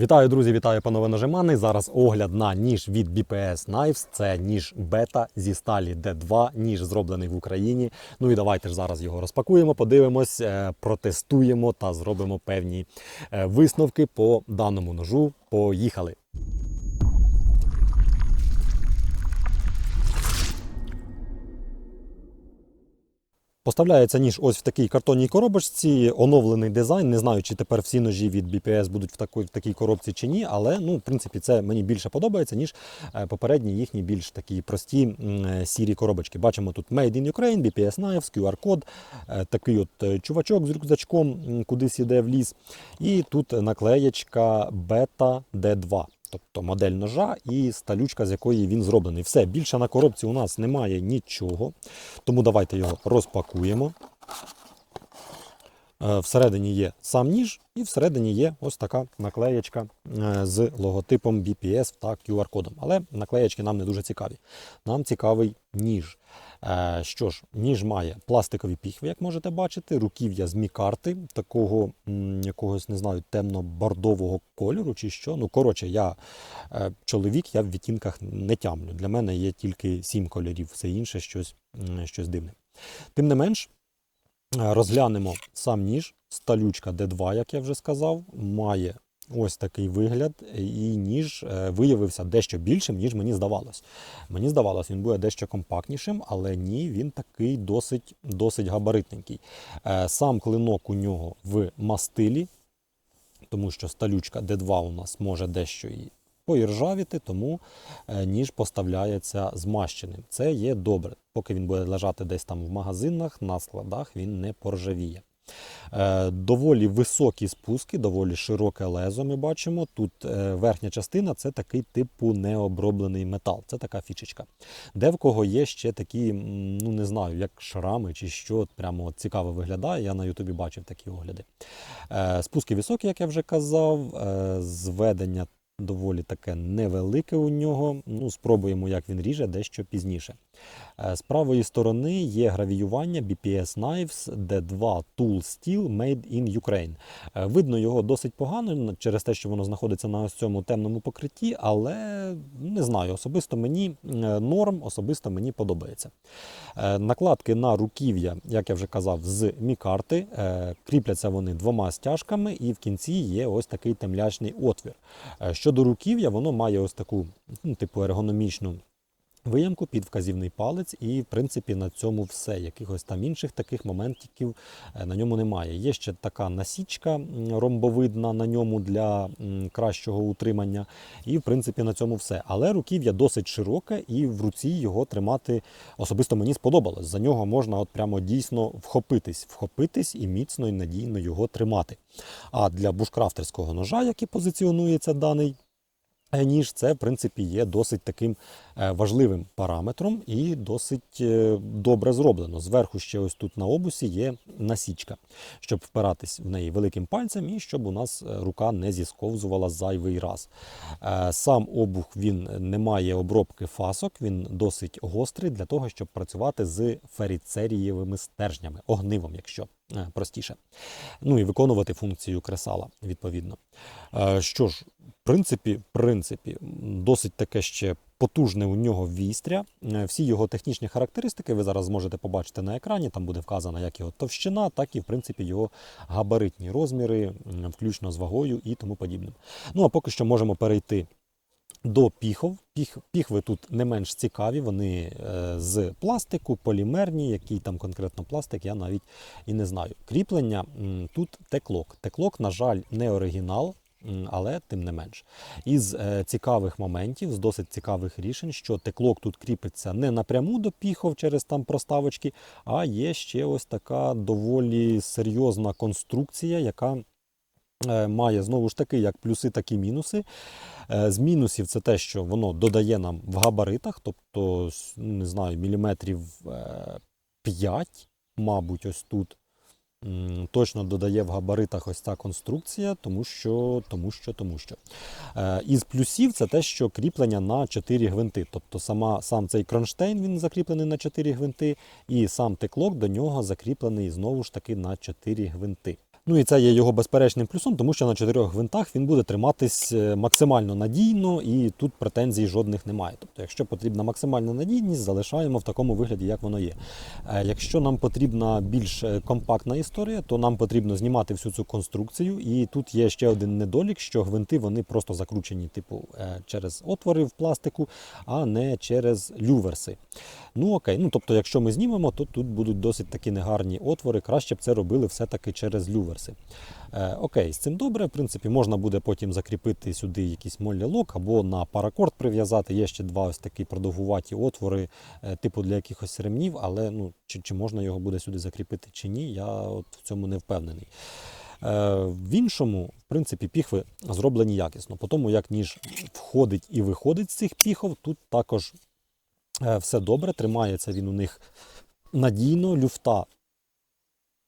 Вітаю, друзі! Вітаю, панове нажимани. Зараз огляд на ніж від BPS Knives. Це ніж бета зі сталі D2, ніж зроблений в Україні. Ну і давайте ж зараз його розпакуємо, подивимось, е, протестуємо та зробимо певні е, висновки по даному ножу. Поїхали! Поставляється ніж ось в такій картонній коробочці, оновлений дизайн. Не знаю, чи тепер всі ножі від BPS будуть в такій, в такій коробці чи ні, але ну, в принципі це мені більше подобається, ніж е, попередні їхні більш такі прості е, сірі коробочки. Бачимо тут Made in Ukraine, BPS Knives, QR-код, е, такий от чувачок з рюкзачком кудись іде в ліс. І тут наклеєчка Beta D2. Тобто модель ножа і сталючка, з якої він зроблений. Все, більше на коробці у нас немає нічого. Тому давайте його розпакуємо. Е, Всередині є сам ніж, і всередині є ось така наклеєчка е, з логотипом BPS та QR-кодом. Але наклеєчки нам не дуже цікаві. Нам цікавий ніж. Е, Що ж, ніж має пластикові піхви, як можете бачити, руків'я з мікарти, такого якогось, не знаю, темно-бордового кольору чи що. Ну, коротше, я чоловік, я в відтінках не тямлю. Для мене є тільки сім кольорів, все інше щось, щось дивне. Тим не менш, Розглянемо сам ніж. Сталючка D2, як я вже сказав, має ось такий вигляд, і ніж е, виявився дещо більшим, ніж мені здавалось. Мені здавалось, він буде дещо компактнішим, але ні, він такий досить, досить габаритненький. Е, Сам клинок у нього в мастилі, тому що сталючка D2 у нас може дещо і поіржавіти, тому е, ніж поставляється змащеним. Це є добре. Поки він буде лежати десь там в магазинах, на складах, він не поржавіє. Е, Доволі високі спуски, доволі широке лезо ми бачимо. Тут е, верхня частина це такий типу необроблений метал. Це така фішечка. Де в кого є ще такі, ну не знаю, як шрами чи що, прямо цікаво виглядає. Я на Ютубі бачив такі огляди. Спуски високі, як я вже казав, зведення доволі таке невелике у нього. Ну, спробуємо, як він ріже дещо пізніше. Е, З правої сторони є гравіювання BPS Knives D2 Tool Steel Made in Ukraine. Е, Видно його досить погано через те, що воно знаходиться на ось цьому темному покритті, але не знаю, особисто мені е, норм, особисто мені подобається. Накладки на руків'я, як я вже казав, з мікарти. Кріпляться вони двома стяжками, і в кінці є ось такий темлячний отвір. Щодо руків'я, воно має ось таку ну, типу ергономічну виямку під вказівний палець, і в принципі на цьому все. Якихось там інших таких моментів е, на ньому немає. Є ще така насічка ромбовидна на ньому для кращого утримання, і в принципі на цьому все. Але руків'я досить широке, і в руці його тримати особисто мені сподобалось. За нього можна от прямо дійсно вхопитись, вхопитись і міцно і надійно його тримати. А для бушкрафтерського ножа, який позиціонується даний ніж, це в принципі є досить таким е, важливим параметром і досить е, добре зроблено. Зверху ще ось тут на обусі є насічка, щоб впиратись в неї великим пальцем і щоб у нас е, рука не зісковзувала зайвий раз. Сам обух він не має обробки фасок, він досить гострий для того, щоб працювати з феріцерієвими стержнями, огнивом, якщо простіше. Ну і виконувати функцію кресала, відповідно. Е, Що ж, в принципі, в принципі, досить таке ще потужне у нього вістря. Е, Всі його технічні характеристики ви зараз зможете побачити на екрані. Там буде вказана як його товщина, так і в принципі його габаритні розміри, включно з вагою і тому подібним. Ну а поки що можемо перейти до піхов. Піх, піхви тут не менш цікаві, вони е, з пластику, полімерні, який там конкретно пластик, я навіть і не знаю. Кріплення тут теклок. Теклок, на жаль, не оригінал. Але тим не менш, із е, цікавих моментів, з досить цікавих рішень, що теклок тут кріпиться не напряму до піхов через там проставочки, а є ще ось така доволі серйозна конструкція, яка має знову ж таки як плюси, так і мінуси. Е, З мінусів це те, що воно додає нам в габаритах, тобто, ну, не знаю, міліметрів е, 5, мабуть, ось тут. Точно додає в габаритах ось ця конструкція, тому що, тому що, тому що. Е, Із плюсів це те, що кріплення на 4 гвинти. Тобто сама, сам цей кронштейн він закріплений на 4 гвинти, і сам теклок до нього закріплений знову ж таки на 4 гвинти. Ну і це є його безперечним плюсом, тому що на чотирьох гвинтах він буде триматись е, максимально надійно, і тут претензій жодних немає. Тобто, якщо потрібна максимальна надійність, залишаємо в такому вигляді, як воно є. Е, Якщо нам потрібна більш е, компактна історія, то нам потрібно знімати всю цю конструкцію. І тут є ще один недолік, що гвинти вони просто закручені, типу, через отвори в пластику, а не через люверси. Ну окей, ну тобто, якщо ми знімемо, то тут будуть досить такі негарні отвори. Краще б це робили все-таки через люверси. Е, окей, з цим добре. В принципі, можна буде потім закріпити сюди якийсь моллі-лок або на паракорд прив'язати. Є ще два ось такі продовгуваті отвори, е, типу для якихось ремнів, але ну, чи, чи можна його буде сюди закріпити чи ні, я от в цьому не впевнений. Е, В іншому, в принципі, піхви зроблені якісно. По тому, як ніж входить і виходить з цих піхов, тут також все добре, тримається він у них надійно, люфта.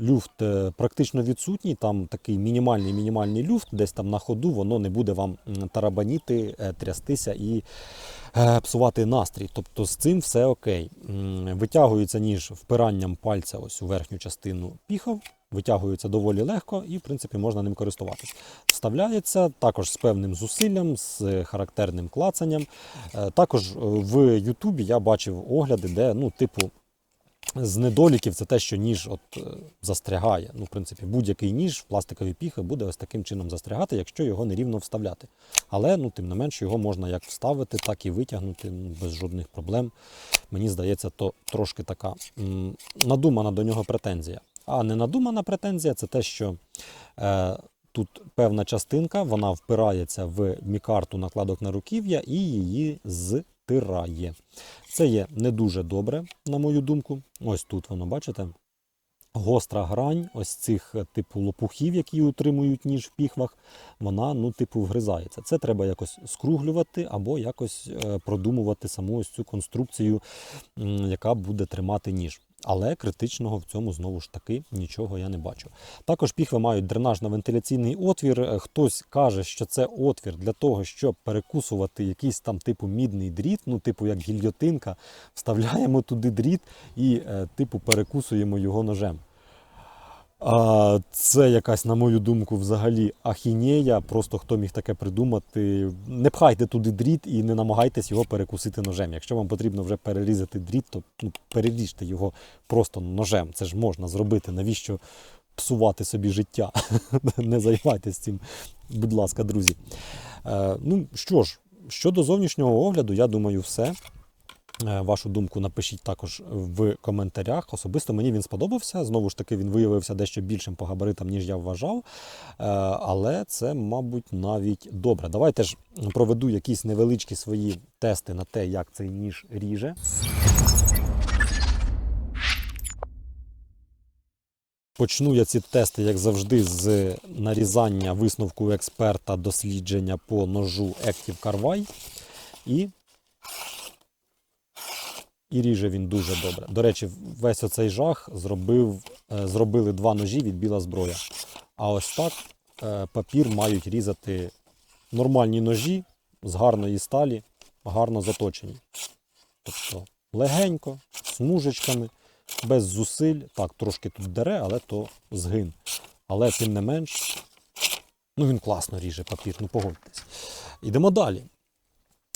Люфт е, практично відсутній, там такий мінімальний мінімальний люфт, десь там на ходу воно не буде вам тарабаніти, е, трястися і е, псувати настрій. Тобто з цим все окей. Витягується ніж впиранням пальця ось у верхню частину піхов, витягується доволі легко і, в принципі, можна ним користуватись. Вставляється також з певним зусиллям, з характерним клацанням. Також в Ютубі я бачив огляди, де, ну, типу, з недоліків це те, що ніж от е, застрягає. Ну, в принципі, будь-який ніж в пластикові піхи буде ось таким чином застрягати, якщо його нерівно вставляти. Але ну, тим не менш його можна як вставити, так і витягнути ну, без жодних проблем. Мені здається, то трошки така м, надумана до нього претензія. А не надумана претензія це те, що е, тут певна частинка, вона впирається в мікарту накладок на руків'я і її зтирає. Це є не дуже добре, на мою думку. Ось тут воно, бачите? Гостра грань ось цих е, типу лопухів, які утримують ніж в піхвах, вона ну, типу, вгризається. Це треба якось скруглювати або якось е, продумувати саму ось цю конструкцію, яка буде тримати ніж. Але критичного в цьому знову ж таки нічого я не бачу. Також піхви мають дренажно-вентиляційний отвір. Е, Хтось каже, що це отвір для того, щоб перекусувати якийсь там типу мідний дріт, ну типу як гільйотинка, вставляємо туди дріт і е, типу перекусуємо його ножем. А, це якась, на мою думку, взагалі ахінея. Просто хто міг таке придумати. Не пхайте туди дріт і не намагайтесь його перекусити ножем. Якщо вам потрібно вже перерізати дріт, то ну, переріжте його просто ножем. Це ж можна зробити. Навіщо псувати собі життя? не займайтесь цим, будь ласка, друзі. Е, ну що ж, щодо зовнішнього огляду, я думаю, все. Е, Вашу думку напишіть також в коментарях. Особисто мені він сподобався. Знову ж таки, він виявився дещо більшим по габаритам, ніж я вважав. Е, Але це, мабуть, навіть добре. Давайте ж проведу якісь невеличкі свої тести на те, як цей ніж ріже. Почну я ці тести, як завжди, з нарізання висновку експерта дослідження по ножу Active Carvai. І і ріже він дуже добре. До речі, весь оцей жах зробив, е, зробили два ножі від біла зброя. А ось так е, папір мають різати нормальні ножі з гарної сталі, гарно заточені. Тобто легенько, смужечками, без зусиль. Так, трошки тут дере, але то згин. Але тим не менш, ну він класно ріже папір, ну погодьтесь. Йдемо далі.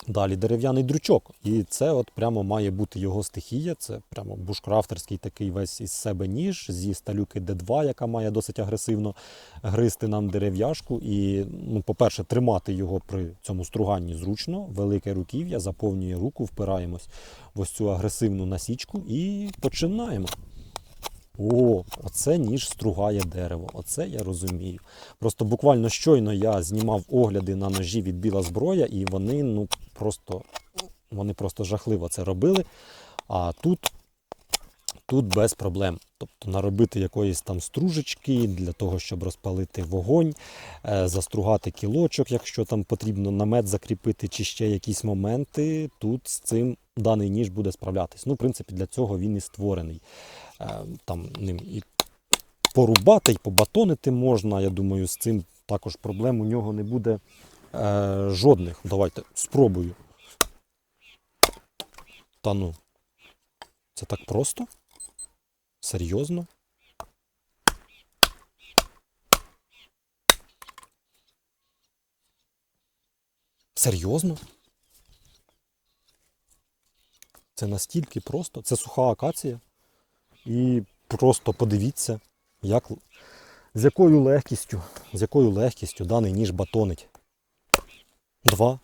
Далі дерев'яний дрючок. І це от прямо має бути його стихія. Це прямо бушкрафтерський такий весь із себе ніж зі сталюки D2, яка має досить агресивно гризти нам дерев'яшку. І, ну, по-перше, тримати його при цьому струганні зручно, велике руків'я, заповнює руку, впираємось в ось цю агресивну насічку і починаємо. О, оце ніж стругає дерево. Оце я розумію. Просто буквально щойно я знімав огляди на ножі від біла зброя, і вони ну просто вони просто жахливо це робили. А тут, тут без проблем. Тобто наробити якоїсь там стружечки для того, щоб розпалити вогонь, е, застругати кілочок, якщо там потрібно намет закріпити, чи ще якісь моменти. Тут з цим даний ніж буде справлятись. Ну, в принципі, для цього він і створений. Е, Там ним і порубати, і побатонити можна. Я думаю, з цим також проблем у нього не буде Е, Жодних. Давайте спробую. Та ну. Це так просто? Серйозно? Серйозно? Це настільки просто, це суха акація. І просто подивіться, як, з якою легкістю, з якою легкістю даний ніж батонить. Два,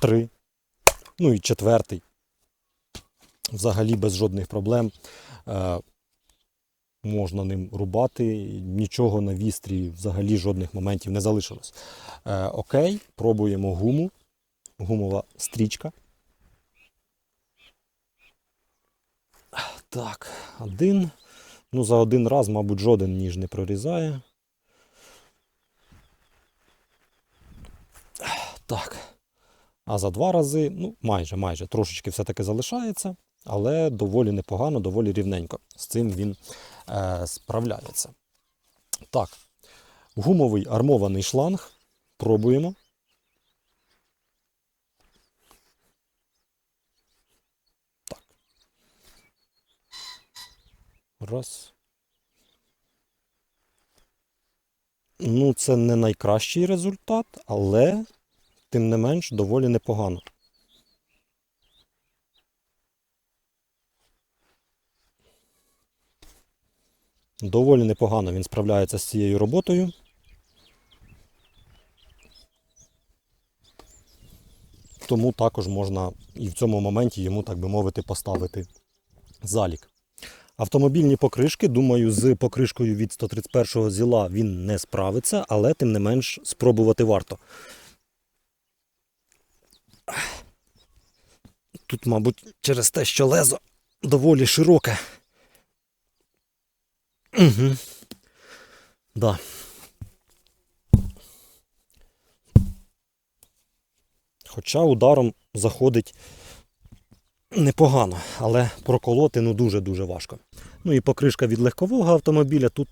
три, ну і четвертий. Взагалі без жодних проблем. Е, можна ним рубати, нічого на вістрі, взагалі жодних моментів не залишилось. Е, окей, пробуємо гуму. Гумова стрічка. Так, один. Ну, за один раз, мабуть, жоден ніж не прорізає. Так. А за два рази, ну, майже, майже, трошечки все-таки залишається, але доволі непогано, доволі рівненько. З цим він е, справляється. Так, гумовий армований шланг. Пробуємо. Так. Раз. Ну, це не найкращий результат, але тим не менш доволі непогано. Доволі непогано він справляється з цією роботою. Тому також можна і в цьому моменті йому, так би мовити, поставити залік. Автомобільні покришки, думаю, з покришкою від 131 зіла він не справиться, але тим не менш спробувати варто. Тут, мабуть, через те, що лезо доволі широке. Угу. Да. Хоча ударом заходить непогано, але проколоти ну дуже-дуже важко. Ну і покришка від легкового автомобіля тут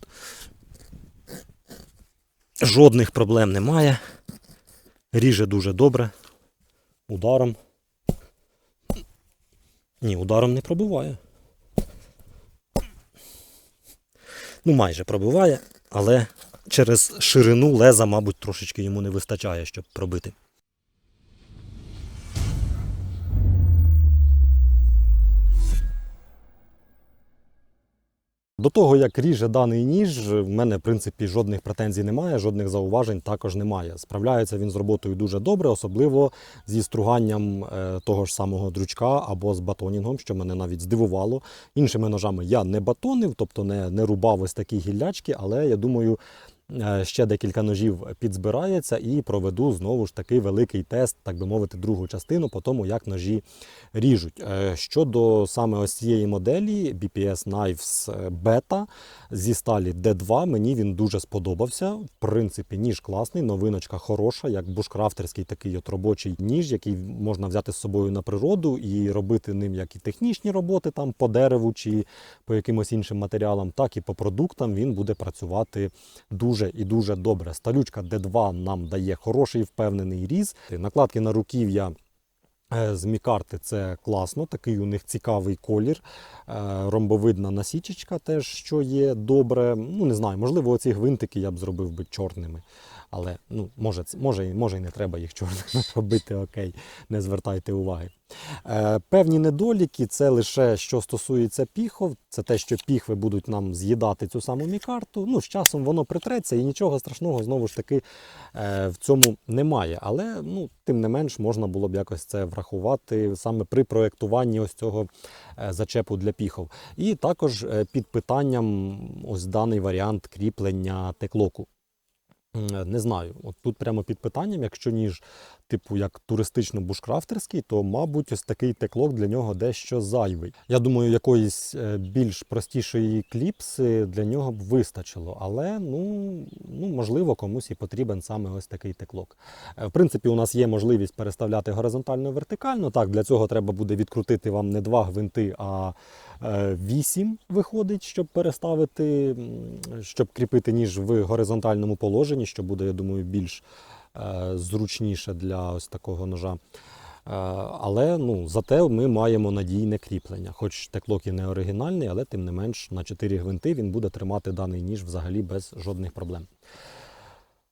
жодних проблем немає. Ріже дуже добре. Ударом. Ні, ударом не пробиває. Ну, майже пробиває, але через ширину леза, мабуть, трошечки йому не вистачає, щоб пробити. До того, як ріже даний ніж, в мене, в принципі, жодних претензій немає, жодних зауважень також немає. Справляється він з роботою дуже добре, особливо зі струганням е, того ж самого дрючка або з батонінгом, що мене навіть здивувало. Іншими ножами я не батонив, тобто не, не рубав ось такі гіллячки, але я думаю. Е, Ще декілька ножів підзбирається і проведу знову ж таки великий тест, так би мовити, другу частину по тому, як ножі ріжуть. Е, Щодо саме ось цієї моделі BPS Knives е, Beta зі сталі D2, мені він дуже сподобався. В принципі, ніж класний, новиночка хороша, як бушкрафтерський такий от робочий ніж, який можна взяти з собою на природу і робити ним як і технічні роботи там по дереву чи по якимось іншим матеріалам, так і по продуктам він буде працювати дуже і дуже добре. Сталючка D2 нам дає хороший впевнений різ. Накладки на руків'я Е, З мікарти це класно, такий у них цікавий колір. Е, Ромбовидна насічечка теж, що є добре. Ну, не знаю, можливо, оці гвинтики я б зробив би чорними. Але ну, може, може, може і не треба їх чорними робити, окей, не звертайте уваги. Е, Певні недоліки це лише що стосується піхов, це те, що піхви будуть нам з'їдати цю саму мікарту. Ну, з часом воно притреться і нічого страшного знову ж таки е, в цьому немає. Але ну, тим не менш можна було б якось це врахувати саме при проєктуванні ось цього е, зачепу для піхов. І також е, під питанням ось даний варіант кріплення теклоку. М, Не знаю, от тут прямо під питанням, якщо ніж, типу, як туристично-бушкрафтерський, то, мабуть, ось такий теклок для нього дещо зайвий. Я думаю, якоїсь е, більш простішої кліпси для нього б вистачило, але ну, ну можливо, комусь і потрібен саме ось такий теклок. Е, В принципі, у нас є можливість переставляти горизонтально вертикально. Так, для цього треба буде відкрутити вам не два гвинти, а е, вісім виходить, щоб переставити, щоб кріпити ніж в горизонтальному положенні, що буде, я думаю, більш зручніше для ось такого ножа. Е, Але ну, зате ми маємо надійне кріплення. Хоч теклок і не оригінальний, але тим не менш на 4 гвинти він буде тримати даний ніж взагалі без жодних проблем.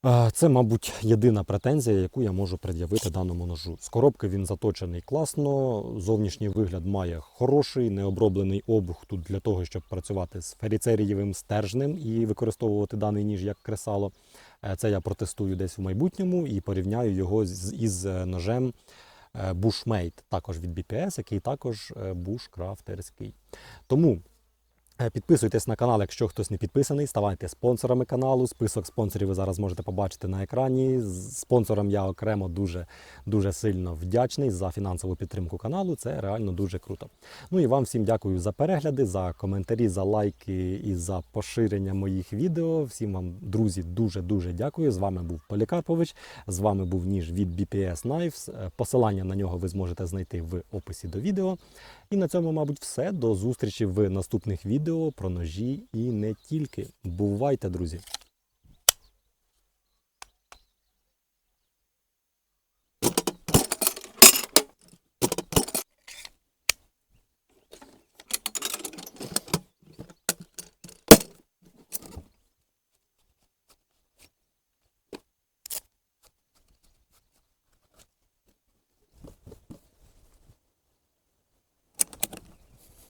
Е, Це, мабуть, єдина претензія, яку я можу пред'явити даному ножу. З коробки він заточений класно, зовнішній вигляд має хороший, необроблений обух тут для того, щоб працювати з феріцерієвим стержнем і використовувати даний ніж як кресало. Е, Це я протестую десь в майбутньому і порівняю його з- із е, ножем Bushmate, Bushmade, також від BPS, який також е, бушкрафтерський. Тому Е, Підписуйтесь на канал, якщо хтось не підписаний, ставайте спонсорами каналу. Список спонсорів ви зараз можете побачити на екрані. Спонсорам я окремо дуже, дуже сильно вдячний за фінансову підтримку каналу. Це реально дуже круто. Ну і вам всім дякую за перегляди, за коментарі, за лайки і за поширення моїх відео. Всім вам, друзі, дуже дуже дякую. З вами був Полікарпович. З вами був ніж від BPS Knives. Е, Посилання на нього ви зможете знайти в описі до відео. І на цьому, мабуть, все. До зустрічі в наступних відео про ножі і не тільки. Бувайте, друзі!